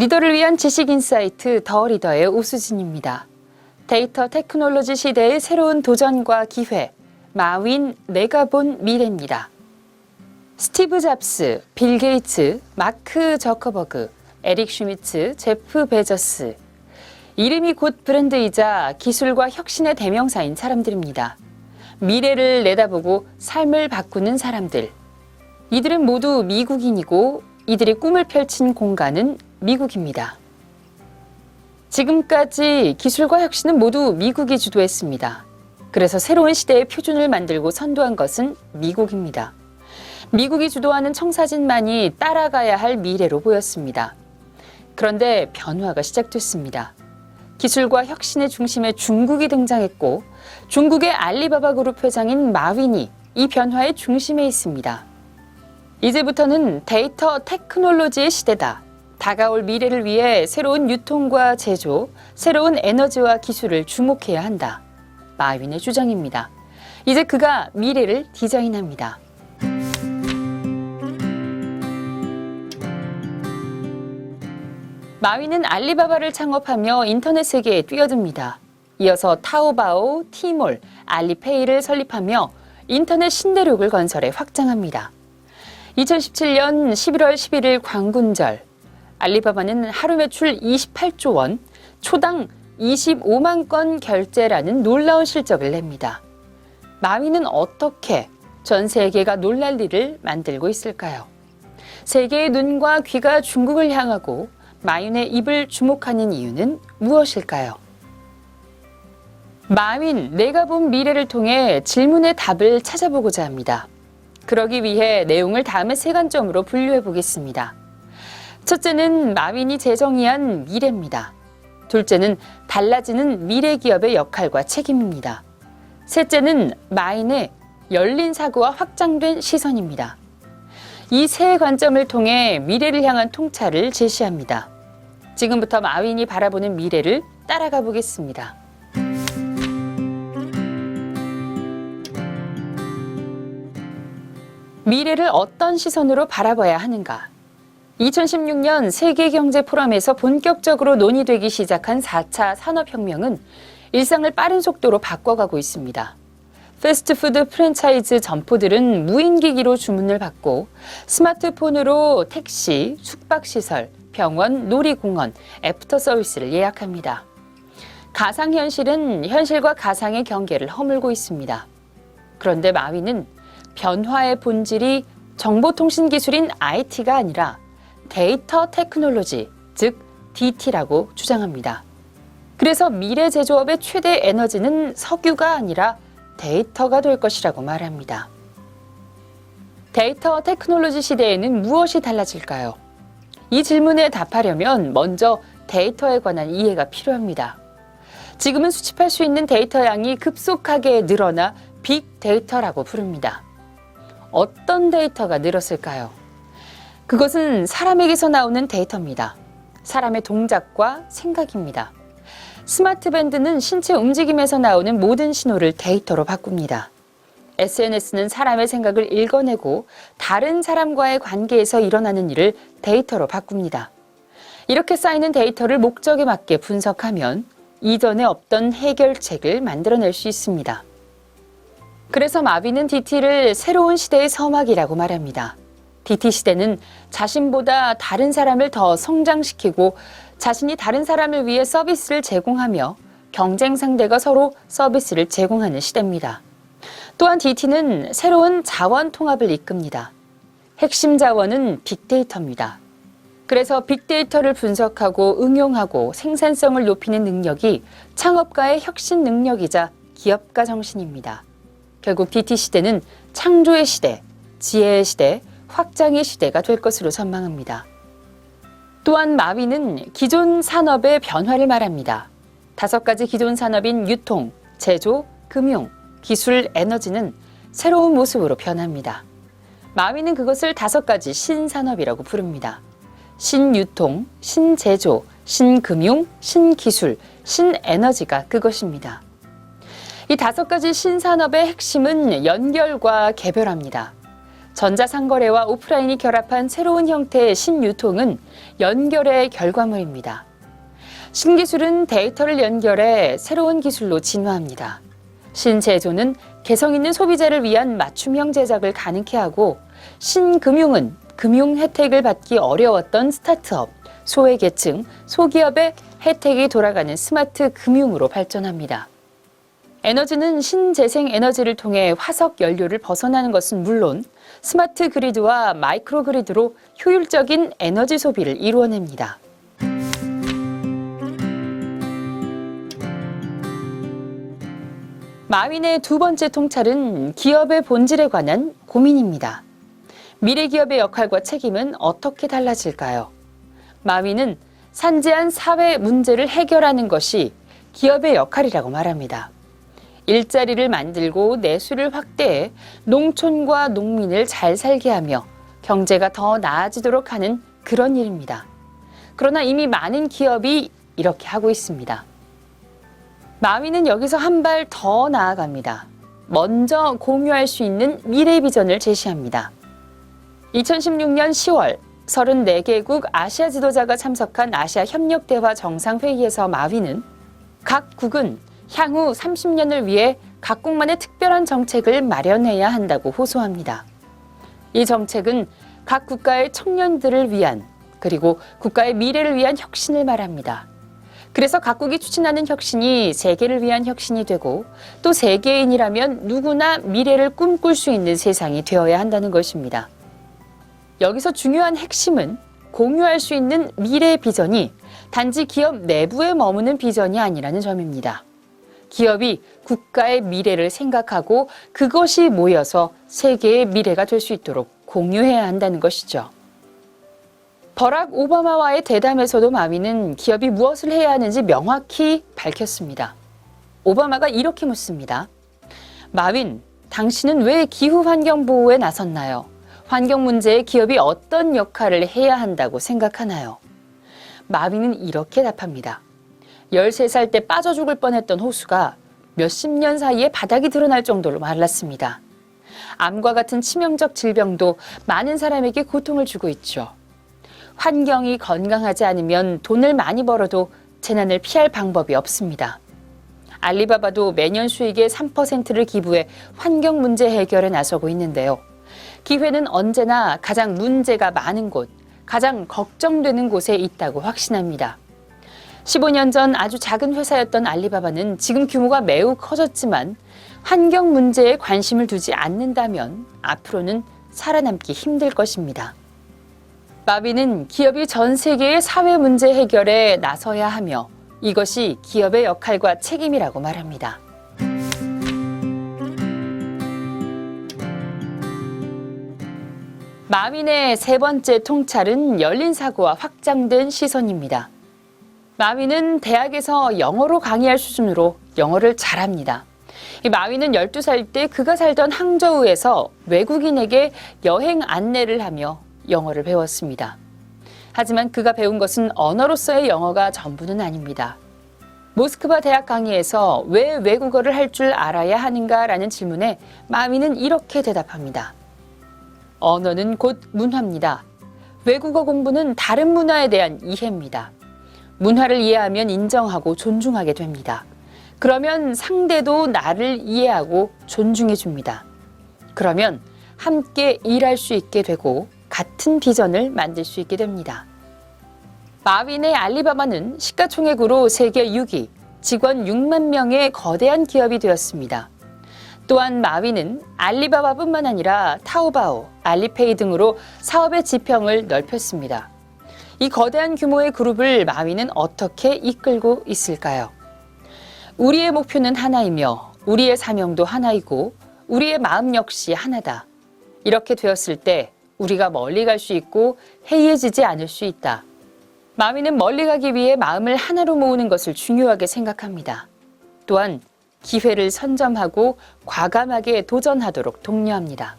리더를 위한 지식 인사이트 더 리더의 오수진입니다. 데이터 테크놀로지 시대의 새로운 도전과 기회, 마윈 내가 본 미래입니다. 스티브 잡스, 빌 게이츠, 마크 저커버그, 에릭 슈미츠, 제프 베저스. 이름이 곧 브랜드이자 기술과 혁신의 대명사인 사람들입니다. 미래를 내다보고 삶을 바꾸는 사람들. 이들은 모두 미국인이고 이들이 꿈을 펼친 공간은 미국입니다. 지금까지 기술과 혁신은 모두 미국이 주도했습니다. 그래서 새로운 시대의 표준을 만들고 선도한 것은 미국입니다. 미국이 주도하는 청사진만이 따라가야 할 미래로 보였습니다. 그런데 변화가 시작됐습니다. 기술과 혁신의 중심에 중국이 등장했고 중국의 알리바바 그룹 회장인 마윈이 이 변화의 중심에 있습니다. 이제부터는 데이터 테크놀로지의 시대다. 다가올 미래를 위해 새로운 유통과 제조, 새로운 에너지와 기술을 주목해야 한다. 마윈의 주장입니다. 이제 그가 미래를 디자인합니다. 마윈은 알리바바를 창업하며 인터넷 세계에 뛰어듭니다. 이어서 타오바오, 티몰, 알리페이를 설립하며 인터넷 신대륙을 건설해 확장합니다. 2017년 11월 11일 광군절, 알리바바는 하루 매출 28조 원, 초당 25만 건 결제라는 놀라운 실적을 냅니다. 마윈은 어떻게 전 세계가 놀랄 일을 만들고 있을까요? 세계의 눈과 귀가 중국을 향하고 마윈의 입을 주목하는 이유는 무엇일까요? 마윈, 내가 본 미래를 통해 질문의 답을 찾아보고자 합니다. 그러기 위해 내용을 다음의 세 관점으로 분류해 보겠습니다. 첫째는 마윈이 재정의한 미래입니다. 둘째는 달라지는 미래 기업의 역할과 책임입니다. 셋째는 마윈의 열린 사고와 확장된 시선입니다. 이 세 관점을 통해 미래를 향한 통찰을 제시합니다. 지금부터 마윈이 바라보는 미래를 따라가 보겠습니다. 미래를 어떤 시선으로 바라봐야 하는가? 2016년 세계경제포럼에서 본격적으로 논의되기 시작한 4차 산업혁명은 일상을 빠른 속도로 바꿔가고 있습니다. 패스트푸드 프랜차이즈 점포들은 무인기기로 주문을 받고 스마트폰으로 택시, 숙박시설, 병원, 놀이공원, 애프터 서비스를 예약합니다. 가상현실은 현실과 가상의 경계를 허물고 있습니다. 그런데 마윈은 변화의 본질이 정보통신 기술인 IT가 아니라 데이터 테크놀로지, 즉 DT라고 주장합니다. 그래서 미래 제조업의 최대 에너지는 석유가 아니라 데이터가 될 것이라고 말합니다. 데이터 테크놀로지 시대에는 무엇이 달라질까요? 이 질문에 답하려면 먼저 데이터에 관한 이해가 필요합니다. 지금은 수집할 수 있는 데이터 양이 급속하게 늘어나 빅데이터라고 부릅니다. 어떤 데이터가 늘었을까요? 그것은 사람에게서 나오는 데이터입니다. 사람의 동작과 생각입니다. 스마트 밴드는 신체 움직임에서 나오는 모든 신호를 데이터로 바꿉니다. SNS는 사람의 생각을 읽어내고 다른 사람과의 관계에서 일어나는 일을 데이터로 바꿉니다. 이렇게 쌓이는 데이터를 목적에 맞게 분석하면 이전에 없던 해결책을 만들어낼 수 있습니다. 그래서 마비는 DT를 새로운 시대의 서막이라고 말합니다. DT 시대는 자신보다 다른 사람을 더 성장시키고 자신이 다른 사람을 위해 서비스를 제공하며 경쟁 상대가 서로 서비스를 제공하는 시대입니다. 또한 DT는 새로운 자원 통합을 이끕니다. 핵심 자원은 빅데이터입니다. 그래서 빅데이터를 분석하고 응용하고 생산성을 높이는 능력이 창업가의 혁신 능력이자 기업가 정신입니다. 결국 DT 시대는 창조의 시대, 지혜의 시대, 확장의 시대가 될 것으로 전망합니다. 또한 마윈은 기존 산업의 변화를 말합니다. 다섯 가지 기존 산업인 유통, 제조, 금융, 기술, 에너지는 새로운 모습으로 변합니다. 마윈은 그것을 다섯 가지 신산업이라고 부릅니다. 신유통, 신제조, 신금융, 신기술, 신에너지가 그것입니다. 이 다섯 가지 신산업의 핵심은 연결과 개별합니다. 전자상거래와 오프라인이 결합한 새로운 형태의 신유통은 연결의 결과물입니다. 신기술은 데이터를 연결해 새로운 기술로 진화합니다. 신제조는 개성 있는 소비자를 위한 맞춤형 제작을 가능케 하고 신금융은 금융 혜택을 받기 어려웠던 스타트업, 소외계층, 소기업의 혜택이 돌아가는 스마트 금융으로 발전합니다. 에너지는 신재생 에너지를 통해 화석 연료를 벗어나는 것은 물론 스마트 그리드와 마이크로 그리드로 효율적인 에너지 소비를 이루어냅니다. 마윈의 두 번째 통찰은 기업의 본질에 관한 고민입니다. 미래 기업의 역할과 책임은 어떻게 달라질까요? 마윈은 산재한 사회 문제를 해결하는 것이 기업의 역할이라고 말합니다. 일자리를 만들고 내수를 확대해 농촌과 농민을 잘 살게 하며 경제가 더 나아지도록 하는 그런 일입니다. 그러나 이미 많은 기업이 이렇게 하고 있습니다. 마윈은 여기서 한 발 더 나아갑니다. 먼저 공유할 수 있는 미래 비전을 제시합니다. 2016년 10월 34개국 아시아 지도자가 참석한 아시아 협력 대화 정상회의에서 마윈은 각 국은 향후 30년을 위해 각국만의 특별한 정책을 마련해야 한다고 호소합니다. 이 정책은 각 국가의 청년들을 위한 그리고 국가의 미래를 위한 혁신을 말합니다. 그래서 각국이 추진하는 혁신이 세계를 위한 혁신이 되고 또 세계인이라면 누구나 미래를 꿈꿀 수 있는 세상이 되어야 한다는 것입니다. 여기서 중요한 핵심은 공유할 수 있는 미래 비전이 단지 기업 내부에 머무는 비전이 아니라는 점입니다. 기업이 국가의 미래를 생각하고 그것이 모여서 세계의 미래가 될 수 있도록 공유해야 한다는 것이죠. 버락 오바마와의 대담에서도 마윈은 기업이 무엇을 해야 하는지 명확히 밝혔습니다. 오바마가 이렇게 묻습니다. 마윈, 당신은 왜 기후 환경 보호에 나섰나요? 환경 문제에 기업이 어떤 역할을 해야 한다고 생각하나요? 마윈은 이렇게 답합니다. 13살 때 빠져 죽을 뻔했던 호수가 몇십 년 사이에 바닥이 드러날 정도로 말랐습니다. 암과 같은 치명적 질병도 많은 사람에게 고통을 주고 있죠. 환경이 건강하지 않으면 돈을 많이 벌어도 재난을 피할 방법이 없습니다. 알리바바도 매년 수익의 3%를 기부해 환경 문제 해결에 나서고 있는데요. 기회는 언제나 가장 문제가 많은 곳, 가장 걱정되는 곳에 있다고 확신합니다. 15년 전 아주 작은 회사였던 알리바바는 지금 규모가 매우 커졌지만 환경 문제에 관심을 두지 않는다면 앞으로는 살아남기 힘들 것입니다. 마비는 기업이 전 세계의 사회 문제 해결에 나서야 하며 이것이 기업의 역할과 책임이라고 말합니다. 마윈의 세 번째 통찰은 열린 사고와 확장된 시선입니다. 마윈은 대학에서 영어로 강의할 수준으로 영어를 잘합니다. 이 마윈은 12살 때 그가 살던 항저우에서 외국인에게 여행 안내를 하며 영어를 배웠습니다. 하지만 그가 배운 것은 언어로서의 영어가 전부는 아닙니다. 모스크바 대학 강의에서 왜 외국어를 할 줄 알아야 하는가 라는 질문에 마윈은 이렇게 대답합니다. 언어는 곧 문화입니다. 외국어 공부는 다른 문화에 대한 이해입니다. 문화를 이해하면 인정하고 존중하게 됩니다. 그러면 상대도 나를 이해하고 존중해 줍니다. 그러면 함께 일할 수 있게 되고 같은 비전을 만들 수 있게 됩니다. 마윈의 알리바바는 시가총액으로 세계 6위, 직원 6만 명의 거대한 기업이 되었습니다. 또한 마윈은 알리바바뿐만 아니라 타오바오, 알리페이 등으로 사업의 지평을 넓혔습니다. 이 거대한 규모의 그룹을 마윈은 어떻게 이끌고 있을까요? 우리의 목표는 하나이며 우리의 사명도 하나이고 우리의 마음 역시 하나다. 이렇게 되었을 때 우리가 멀리 갈 수 있고 해이해지지 않을 수 있다. 마윈은 멀리 가기 위해 마음을 하나로 모으는 것을 중요하게 생각합니다. 또한 기회를 선점하고 과감하게 도전하도록 독려합니다.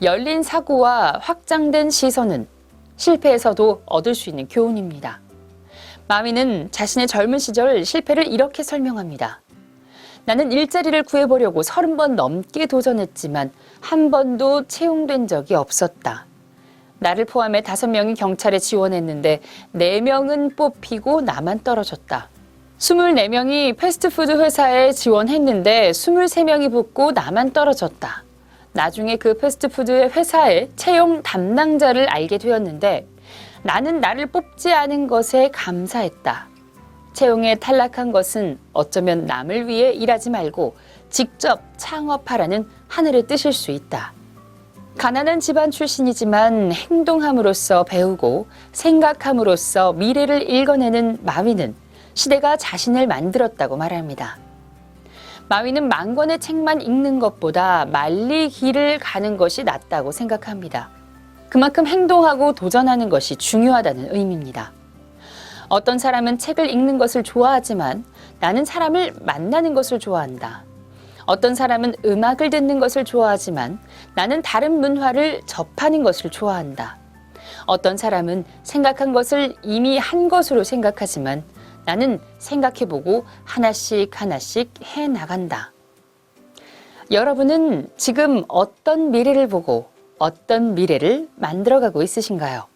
열린 사고와 확장된 시선은 실패에서도 얻을 수 있는 교훈입니다. 마윈은 자신의 젊은 시절 실패를 이렇게 설명합니다. 나는 일자리를 구해보려고 서른 번 넘게 도전했지만 한 번도 채용된 적이 없었다. 나를 포함해 다섯 명이 경찰에 지원했는데 네 명은 뽑히고 나만 떨어졌다. 24명이 패스트푸드 회사에 지원했는데 23명이 붙고 나만 떨어졌다. 나중에 그 패스트푸드 회사의 채용 담당자를 알게 되었는데 나는 나를 뽑지 않은 것에 감사했다. 채용에 탈락한 것은 어쩌면 남을 위해 일하지 말고 직접 창업하라는 하늘의 뜻일 수 있다. 가난한 집안 출신이지만 행동함으로써 배우고 생각함으로써 미래를 읽어내는 마위는 시대가 자신을 만들었다고 말합니다. 마위는 만 권의 책만 읽는 것보다 말리 길을 가는 것이 낫다고 생각합니다. 그만큼 행동하고 도전하는 것이 중요하다는 의미입니다. 어떤 사람은 책을 읽는 것을 좋아하지만 나는 사람을 만나는 것을 좋아한다. 어떤 사람은 음악을 듣는 것을 좋아하지만 나는 다른 문화를 접하는 것을 좋아한다. 어떤 사람은 생각한 것을 이미 한 것으로 생각하지만 나는 생각해보고 하나씩 하나씩 해 나간다. 여러분은 지금 어떤 미래를 보고 어떤 미래를 만들어가고 있으신가요?